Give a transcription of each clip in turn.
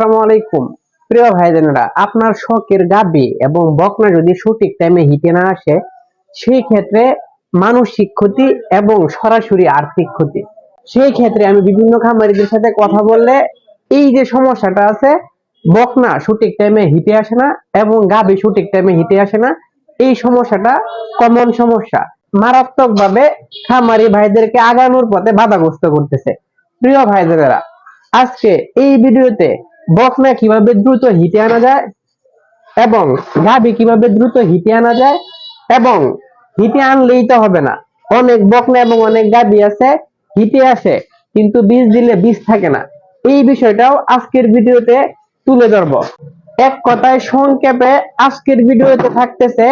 আসসালামু আলাইকুম। প্রিয় ভাইজানেরা, আপনার শখের গাবি এবং বকনা যদি সঠিক টাইমে হিটে না আসে সেই ক্ষেত্রে মানসিক ক্ষতি এবং সরাসরি আর্থিক ক্ষতি। সেই ক্ষেত্রে আমি বিভিন্ন খামারিদের সাথে কথা বললে এই যে সমস্যাটা আছে, বকনা সঠিক টাইমে হিটে আসে না এবং গাবি সঠিক টাইমে হিটে আসে না, এই সমস্যাটা কমন সমস্যা। মারাত্মক ভাবে খামারি ভাইদেরকে আগানোর পথে বাধাগ্রস্ত করতেছে। প্রিয় ভাইদেরা আজকে এই ভিডিওতে বকনা কীভাবে দ্রুত হিটে আনা যায় এবং গাবি কীভাবে দ্রুত হিটে আনা যায় এবং হিটে আনলেই তো হবে না। অনেক বকনা এবং অনেক গাবি আছে, হিটে আসে, কিন্তু বীজ দিলে বীজ থাকে না। এই বিষয়টাও আজকের ভিডিওতে তুলে ধরবো। এক কথায় সংক্ষেপে আজকের ভিডিওতে থাকতেছে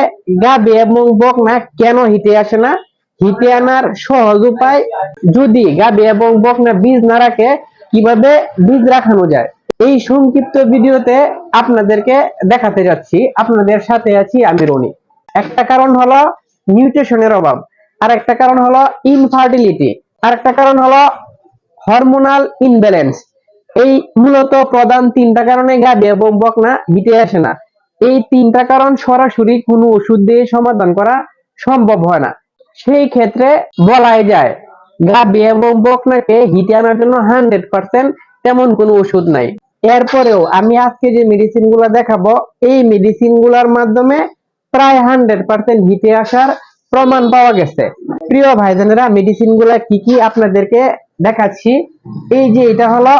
গাবি এবং বকনা কেন হিটে আসে না? হিটে আনার সহজ উপায় যদি গাবি এবং বকনা বীজ না রাখে, কীভাবে বীজ রাখানো যায়? এই সংক্ষিপ্ত ভিডিওতে আপনাদেরকে দেখাতে যাচ্ছি। আপনাদের সাথে আছি আমি রনি। একটা কারণ হলো নিউট্রিশনের অভাব আর একটা কারণ হলো ইনফার্টিলিটি আর একটা কারণ হলো হরমোনাল ইনব্যালেন্স এই মূলত প্রধান তিনটা কারণে গাবি এবং বকনা হিটে আসে না। এই তিনটা কারণ সরাসরি কোনো ওষুধ দিয়ে সমাধান করা সম্ভব হয় না। সেই ক্ষেত্রে বলাই যায় গাবি এবং বকনাকে হিটে আনার জন্য হান্ড্রেড পার্সেন্ট তেমন কোনো ওষুধ নাই। এরপরেও আমি আজকে যে মেডিসিনগুলা দেখাবো, এই মেডিসিনগুলার মাধ্যমে প্রায় হান্ড্রেড পার্সেন্ট হিটে আসার প্রমাণ পাওয়া গেছে। প্রিয় ভাইজানেরা মেডিসিনগুলা কি কি আপনাদেরকে দেখাচ্ছি? এই যে এটা হলো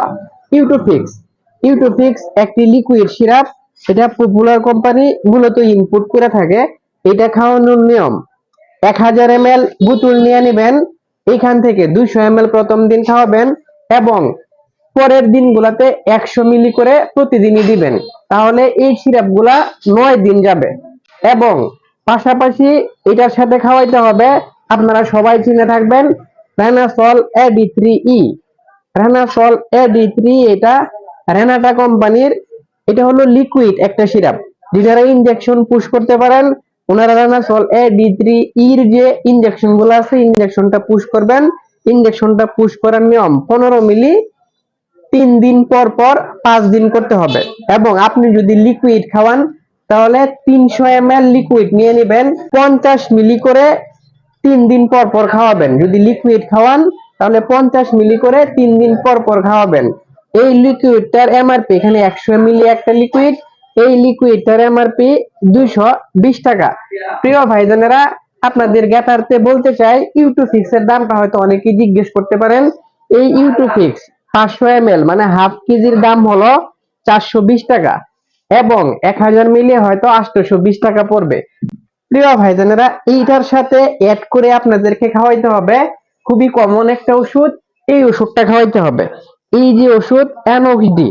ইউটোফিক্স ইউটোফিক্স একটি লিকুইড সিরাপ এটা পপুলার কোম্পানি মূলত ইনপুট করে থাকে। এটা খাওয়ানোর নিয়ম, এক হাজার এম এল বোতল নিয়ে নেবেন, এখান থেকে দুইশো এম প্রথম দিন খাওয়াবেন এবং পরের দিনগুলাতে একশো মিলি করে প্রতিদিনই দিবেন। তাহলে এই সিরাপগুলা নয় দিন যাবে। এবং পাশাপাশি এটার সাথে খাওয়াইতে হবে, আপনারা সবাই চিনে থাকবেন, রেনাসল এডি থ্রি ই। রেনাসল এডি থ্রি এটা রেনাটা কোম্পানির, এটা হলো লিকুইড একটা সিরাপ। যেটারা ইনজেকশন পুশ করতে পারেন, ওনারা রেনাসল এডি থ্রি ইর যে ইনজেকশনগুলো আছে ইনজেকশনটা পুশ করবেন। ইনজেকশনটা পুশ করার নিয়ম পনেরো মিলি তিন দিন পর পর পাঁচ দিন করতে হবে। এবং আপনি যদি লিকুইড খাওয়ান, তাহলে তিনশো এম লিকুইড নিয়ে নেবেন, পঞ্চাশ মিলি করে তিন দিন পর পর খাওয়াবেন। যদি লিকুইড খাওয়ান, তাহলে পঞ্চাশ মিলি করে তিন দিন পর পর খাওয়াবেন। এই লিকুইডটার এমআরপি এখানে একশো মিলি একটা লিকুইড এই লিকুইডটার এমআরপি দুইশো বিশ টাকা। প্রিয় ভাইজানেরা, আপনাদের জ্ঞাতার্থে বলতে চাই ইউটুফিক্স এর দামটা হয়তো অনেকেই জিজ্ঞেস করতে পারেন। এই ইউটুফিক্স পাঁচশো এম মানে হাফ কেজির দাম হলো চারশো বিশ টাকা। এবং এক হাজার মিলে হয়তো আটশোশো বিশ টাকা পড়বে। প্রিয় ভাইজানেরা, এইটার সাথে অ্যাড করে আপনাদেরকে খাওয়াইতে হবে খুবই কমন একটা ওষুধ, এই ওষুধটা খাওয়াইতে হবে। এই যে ওষুধ অ্যানোভিডি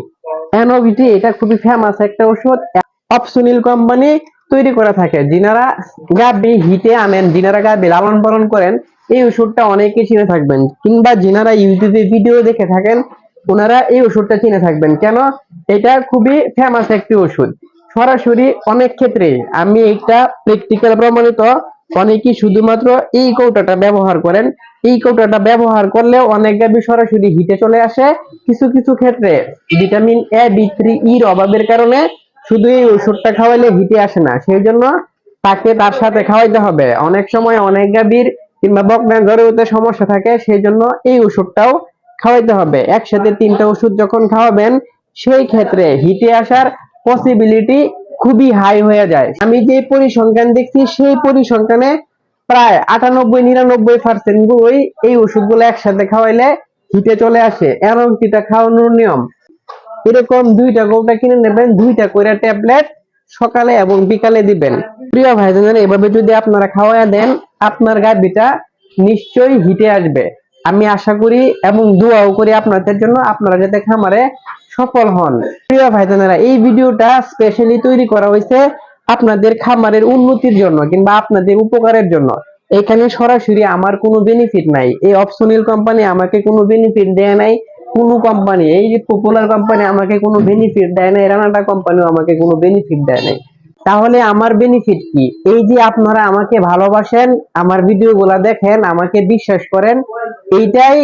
অ্যানোভিডি এটা খুবই ফেমাস একটা ওষুধ। অপসুনিল কোম্পানি তৈরি করা থাকে। যিনারা গাবি, হিটে আনেন, যিনারা গাবি লালন পালন করেন এই ওষুধটা অনেকেই চিনে থাকবেন। কিংবা যিনারা ইউটিউবে ভিডিও দেখে থাকেন, ওনারা এই ওষুধটা চিনে থাকবেন। কেন? এটা খুবই ফেমাস একটি ওষুধ। সরাসরি অনেক ক্ষেত্রে আমি এটা প্র্যাকটিক্যাল প্রমাণিত, অনেকেই শুধুমাত্র এই কৌটাটা ব্যবহার করেন। এই কৌটাটা ব্যবহার করলে অনেক গাবি সরাসরি হিটে চলে আসে। কিছু কিছু ক্ষেত্রে ভিটামিন এ বি থ্রি ইর অভাবের কারণে শুধু এই ওষুধটা খাওয়াইলে হিটে আসে না। সেই জন্য তাকে তার সাথে খাওয়াইতে হবে। অনেক সময় অনেক গাভীর কিংবা বকনা গরুতে সমস্যা থাকে সেই জন্য এই ওষুধটাও খাওয়াইতে হবে। একসাথে তিনটা ওষুধ যখন খাওয়াবেন, সেই ক্ষেত্রে হিটে আসার পসিবিলিটি খুবই হাই হয়ে যায়। আমি যে পরিসংখ্যান দেখছি, সেই পরিসংখ্যানে প্রায় আটানব্বই, নিরানব্বই পার্সেন্ট গুলোই এই ওষুধগুলো একসাথে খাওয়াইলে হিটে চলে আসে। এরকমটা খাওয়ানোর নিয়ম। এরকম দুইটা কৌটা কিনে নেবেন, দুইটা করে ট্যাবলেট সকালে এবং বিকালে দিবেন। প্রিয় ভাইজানেরা, এভাবে যদি আপনারা খাওয়ায়া দেন আপনার গাভীটা নিশ্চয়ই হিটে আসবে। আমি আশা করি এবং দোয়াও করি আপনাদের জন্য আপনারা যাতে খামারে সফল হন। প্রিয় ভাইজানেরা, এই ভিডিওটা স্পেশালি তৈরি করা হয়েছে আপনাদের খামারের উন্নতির জন্য কিংবা আপনাদের উপকারের জন্য। এখানে সরাসরি আমার কোনো বেনিফিট নাই। এই অপশনিল কোম্পানি আমাকে কোনো বেনিফিট দেয় নাই। কোনো কোম্পানি এই যে পপুলার কোম্পানি আমাকে কোনো বেনিফিট দেয় নাই রানাটা কোম্পানিও আমাকে কোনো বেনিফিট দেয় নাই। তাহলে আমার বেনিফিট কি? এই যে আপনারা আমাকে ভালোবাসেন, আমার ভিডিও গুলা দেখেন, আমাকে বিশ্বাস করেন, এইটাই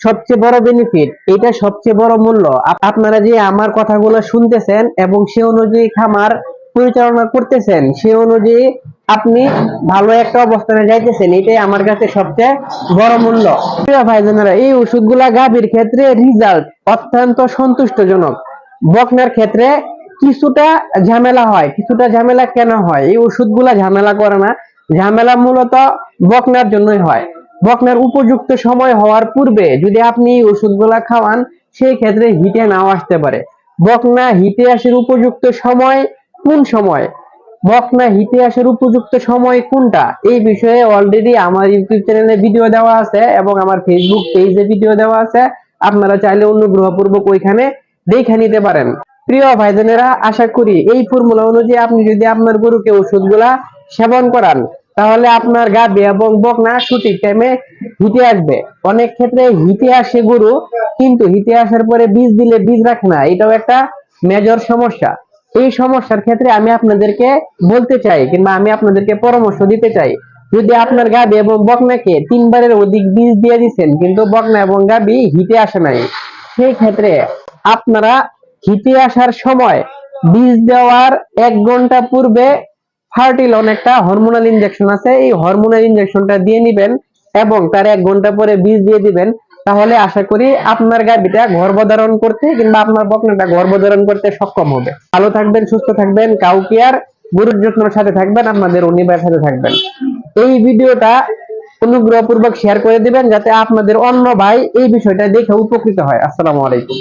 সবচেয়ে বড় বেনিফিট এটা সবচেয়ে বড় মূল্য। আপনারা যে আমার কথাগুলো শুনতেছেন এবং সে অনুযায়ী খামার পরিচালনা করতেছেন, সে অনুযায়ী আপনি ভালো একটা অবস্থানে যাইতেছেন, এটাই আমার কাছে সবচেয়ে বড় মূল্য। প্রিয় ভাইজানেরা, এই ওষুধগুলা গাভীর ক্ষেত্রে রিজাল্ট অত্যন্ত সন্তুষ্টজনক। বকনার ক্ষেত্রে কিছুটা ঝামেলা হয়। কিছুটা ঝামেলা কেন হয়? এই ওষুধগুলা ঝামেলা করে না। ঝামেলা মূলত বকনার জন্যই হয়। বকনার উপযুক্ত সময় হওয়ার পূর্বে যদি আপনি ওষুধগুলা খাওয়ান, সেই ক্ষেত্রে হিটে নাও আসতে পারে। বকনা হিটে আসার উপযুক্ত সময় কোন সময়? বকনা হিটে আসার উপযুক্ত সময় কোনটা? এই বিষয়ে অলরেডি আমার ইউটিউব চ্যানেলে ভিডিও দেওয়া আছে এবং আমার ফেসবুক পেজে ভিডিও দেওয়া আছে। আপনারা চাইলে অনুগ্রহপূর্বক ওইখানে দেখে নিতে পারেন। প্রিয় ভাইজানেরা, আশা করি এই ফর্মুলা অনুযায়ী আপনি যদি আপনার গরুকে ওষুধগুলা সেবন করান, তাহলে আপনার গাভী এবং বকনা সঠিক টাইমে হিটে আসবে। অনেক ক্ষেত্রে হিটে আসে গরু, কিন্তু হিটে আসার পরে বীজ দিলে বীজ রাখে না, এটাও একটা মেজর সমস্যা। এই সমস্যার ক্ষেত্রে আমি আপনাদেরকে বলতে চাই, কিংবা আমি আপনাদেরকে পরামর্শ দিতে চাই, যদি আপনার গাবি এবং বকনাকে তিনবারের অধিক বীজ দিয়ে দিচ্ছেন কিন্তু বকনা এবং গাবি হিটে আসে নাই, সেই ক্ষেত্রে আপনারা হিটে আসার সময় বীজ দেওয়ার এক ঘণ্টা পূর্বে ফার্টিলন একটা হরমোনাল ইনজেকশন আছে। এই হরমোনাল ইনজেকশনটা দিয়ে নিবেন এবং তার এক ঘণ্টা পরে বীজ দিয়ে দিবেন। তাহলে আশা করি আপনার গাভীটা গর্ভধারণ করতে কিংবা আপনার বকনাটা গর্ভধারণ করতে সক্ষম হবে। ভালো থাকবেন, সুস্থ থাকবেন কাউকে আর গরুর যত্নের সাথে থাকবেন, আপনাদের অনিবার সাথে থাকবেন। এই ভিডিওটা অনুগ্রহপূর্বক শেয়ার করে দিবেন যাতে আপনাদের অন্য ভাই এই বিষয়টা দেখে উপকৃত হয়। আসসালামু আলাইকুম।